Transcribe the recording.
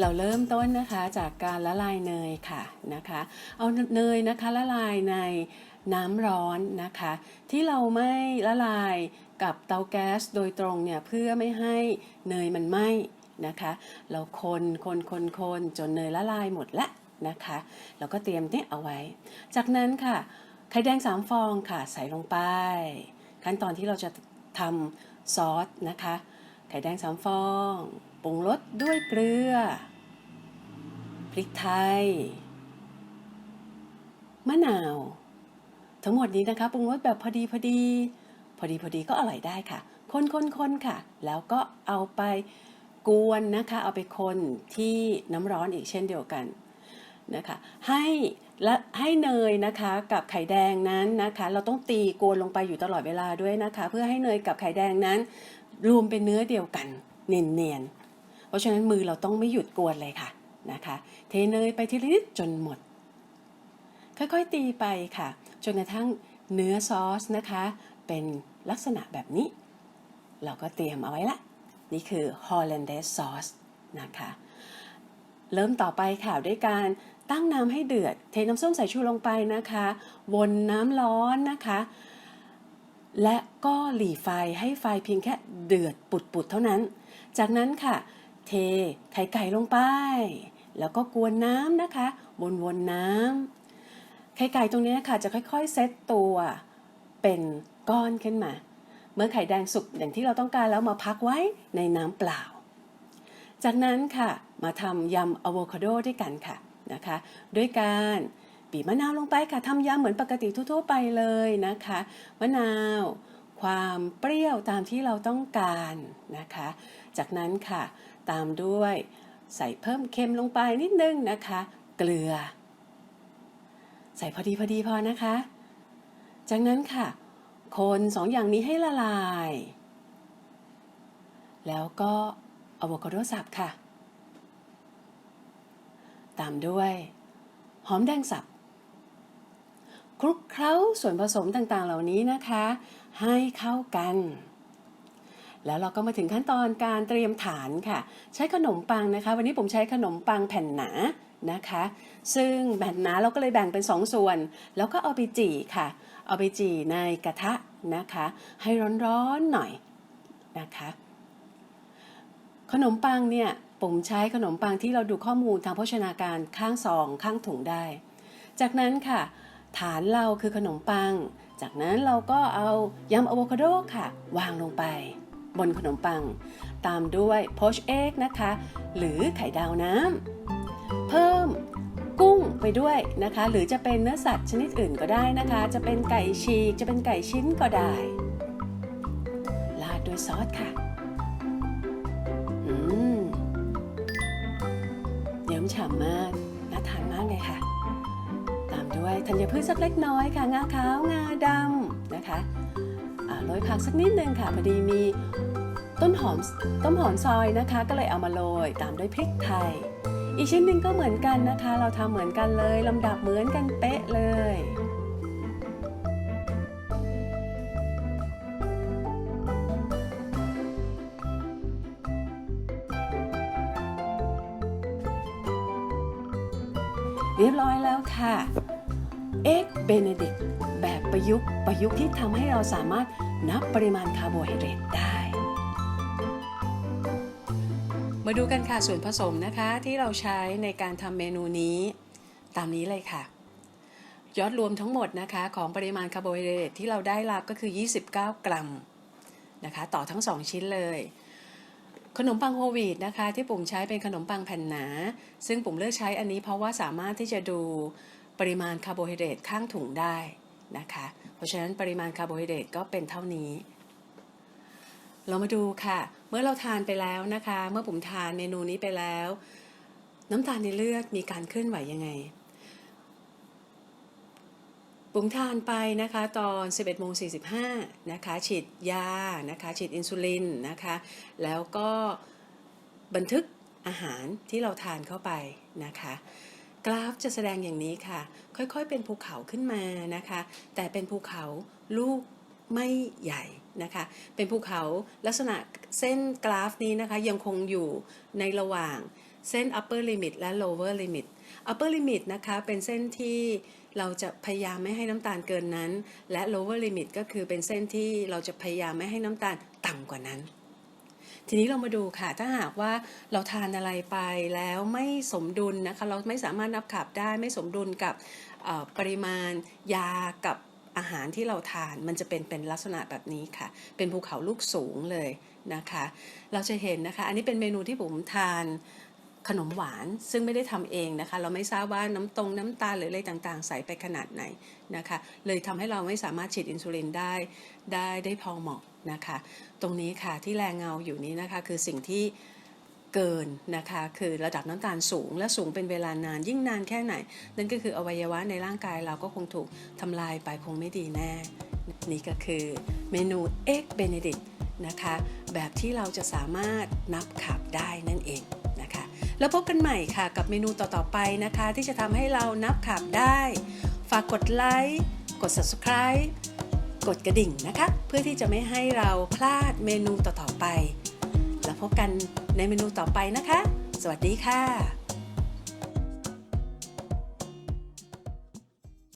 เราเริ่มต้นนะคะจากการละลายเนยค่ะนะคะ เอาเนยนะคะละลายในน้ำร้อนนะคะ ที่เราไม่ละลายกับเตาแก๊สโดยตรงเนี่ยเพื่อไม่ให้เนยมันไหม้นะคะ เราคนคนคนคนจนเนยละลายหมดละนะคะ เราก็เตรียมเนี่ยเอาไว้ จากนั้นค่ะไข่แดงสามฟองค่ะใส่ลงไป ขั้นตอนที่เราจะทำซอสนะคะ ไข่แดงสามฟอง ปรุงรสด้วยเกลือ พริกไทย มะนาว ทั้งหมดนี้นะคะปรุงรสแบบพอดีพอดี พอดีพอดีก็อร่อยได้ค่ะ คนคนคนค่ะ แล้วก็เอาไปกวนนะคะ เอาไปคนที่น้ำร้อนอีกเช่นเดียวกันนะคะ ให้และให้เนยนะคะกับไข่แดงนั้นนะคะ เราต้องตีกวนลงไปอยู่ตลอดเวลาด้วยนะคะ เพื่อให้เนยกับไข่แดงนั้น รวมเป็นเนื้อเดียวกัน เนียนๆ เพราะฉะนั้นมือเราต้องไม่หยุดกวนเลยค่ะนะคะ เทเนยไปทีละนิดจนหมด ค่อยๆตีไปค่ะ จนกระทั่งเนื้อซอสนะคะ เป็นลักษณะแบบนี้ เราก็เตรียมเอาไว้ละ นี่คือ Hollandaise sauce นะคะ เริ่มต่อไปค่ะด้วยการตั้งน้ำให้เดือด เทน้ำส้มสายชูลงไปนะคะ วนน้ำร้อนนะคะ และก็หลีไฟให้ไฟเพียงแค่เดือดปุดๆเท่านั้น จากนั้นค่ะ เทไข่ไก่ลงไป แล้วก็กวนน้ำนะคะ วนๆน้ำไข่ไก่ตรงนี้ค่ะจะค่อยๆเซตตัวเป็นก้อนขึ้นมา เมื่อไข่แดงสุกอย่างที่เราต้องการแล้วมาพักไว้ในน้ำเปล่า จากนั้นค่ะมาทำยำอะโวคาโดด้วยกันค่ะนะคะ ด้วยการ บีบมะนาวลงไปค่ะทำยำเหมือนปกติทั่วๆไปเลยนะคะ มะนาว ความเปรี้ยวตามที่เราต้องการนะคะ จากนั้นค่ะ ตามด้วยใส่เพิ่มเค็มลงไปนิดนึงนะคะ เกลือ ใส่พอดีพอดีพอนะคะ จากนั้นค่ะ คนสองอย่างนี้ให้ละลาย แล้วก็อะโวคาโดสับค่ะ ตามด้วย หอมแดงสับ ลุกเคล้าส่วนผสมต่างๆ เหล่านี้นะคะ ให้เข้ากัน แล้วเราก็มาถึงขั้นตอนการเตรียมฐานค่ะ ใช้ขนมปังนะคะ วันนี้ผมใช้ขนมปังแผ่นหนานะคะ ซึ่งแผ่นหนาเราก็เลยแบ่งเป็น 2ส่วน แล้วก็เอาไปจี่ค่ะ เอาไปจี่ในกระทะนะคะ ให้ร้อนๆหน่อยนะคะขนมปังเนี่ยผมใช้ขนมปังที่เราดูข้อมูลทางโภชนาการข้างซองข้างถุงได้ จากนั้นค่ะ ฐานเราคือขนมปัง จากนั้นเราก็เอายำอะโวคาโดค่ะ วางลงไป บนขนมปัง ตามด้วยโพชเอ็กนะคะ หรือไข่ดาวน้ำเพิ่มกุ้งไปด้วยนะคะ หรือจะเป็นเนื้อสัตว์ชนิดอื่นก็ได้นะคะ จะเป็นไก่ฉีกจะเป็นไก่ชิ้นก็ได้ราดด้วยซอสค่ะอืมเยิ้มฉ่ำมากน่าทานมากเลยค่ะ ตามด้วยธัญพืชสักเล็กน้อยค่ะงาขาวงาดำนะคะโรยผักสักนิดนึงค่ะพอดีมีต้นหอมต้นหอมซอยนะคะ ก็เลยเอามาโรยตามด้วยพริกไทย อีกชิ้นหนึ่งก็เหมือนกันนะคะ เราทำเหมือนกันเลยลำดับเหมือนกันเป๊ะเลยเรียบร้อยแล้วค่ะ เอ็กเบเนดิกแบบประยุกต์ประยุกต์ที่ทำให้เราสามารถนับปริมาณคาร์โบไฮเดรตได้ มาดูกันค่ะส่วนผสมนะคะที่เราใช้ในการทำเมนูนี้ ตามนี้เลยค่ะ ยอดรวมทั้งหมดนะคะของปริมาณคาร์โบไฮเดรตที่เราได้รับก็คือ 29 กรัมนะคะต่อทั้ง 2 ชิ้นเลยขนมปังโฮวีตนะคะที่ปุ่มใช้เป็นขนมปังแผ่นหนา ซึ่งปุ่มเลือกใช้อันนี้เพราะว่าสามารถที่จะดู ปริมาณคาร์โบไฮเดรตข้างถุงได้นะคะ เพราะฉะนั้นปริมาณคาร์โบไฮเดรตก็เป็นเท่านี้ เรามาดูค่ะ เมื่อเราทานไปแล้วนะคะ เมื่อผมทานเมนูนี้ไปแล้ว น้ำตาลในเลือดมีการเคลื่อนไหวยังไงปุ๋มทานไปนะคะตอน 11โมง45นะคะฉีดยานะคะฉีดอินซูลินนะคะแล้วก็บันทึกอาหารที่เราทานเข้าไปนะคะ กราฟจะแสดงอย่างนี้ค่ะ ค่อยๆ เป็นภูเขาขึ้นมานะคะ แต่เป็นภูเขาลูกไม่ใหญ่นะคะ เป็นภูเขาลักษณะเส้นกราฟนี้นะคะยังคงอยู่ในระหว่างเส้น upper limit และ lower limit upper limit นะคะเป็นเส้นที่เราจะพยายามไม่ให้น้ำตาลเกินนั้น และ lower limit ก็คือเป็นเส้นที่เราจะพยายามไม่ให้น้ำตาลต่ำกว่านั้น ทีนี้เรามาดูค่ะ ถ้าหากว่าเราทานอะไรไปแล้วไม่สมดุลนะคะ เราไม่สามารถนับขับได้ไม่สมดุลกับปริมาณยากับอาหารที่เราทานมันจะเป็นเป็นลักษณะแบบนี้ค่ะ เป็นภูเขาลูกสูงเลยนะคะ เราจะเห็นนะคะ อันนี้เป็นเมนูที่ผมทานขนมหวานซึ่งไม่ได้ทำเองนะคะ เราไม่ทราบว่าน้ำตรงน้ำตาลหรืออะไรต่างๆ ใส่ไปขนาดไหนนะคะ เลยทำให้เราไม่สามารถฉีดอินซูลินได้ได้ได้พอเหมาะ นะคะ ตรงนี้ค่ะที่แรงเงาอยู่นี้นะคะคือสิ่งที่เกินนะคะคือระดับน้ำตาลสูงและสูงเป็นเวลานานยิ่งนานแค่ไหน นั่นก็คืออวัยวะในร่างกายเราก็คงถูกทำลายไปคงไม่ดีแน่ นี่ก็คือเมนูเอ็กเบเนดิกนะคะแบบที่เราจะสามารถนับขับได้นั่นเองนะคะ แล้วพบกันใหม่ค่ะกับเมนูต่อๆไปนะคะ ที่จะทำให้เรานับขับได้ ฝากกดไลค์กด subscribe กดกระดิ่งนะคะ เพื่อที่จะไม่ให้เราพลาดเมนูต่อๆไป แล้วพบกันในเมนูต่อไปนะคะ สวัสดีค่ะ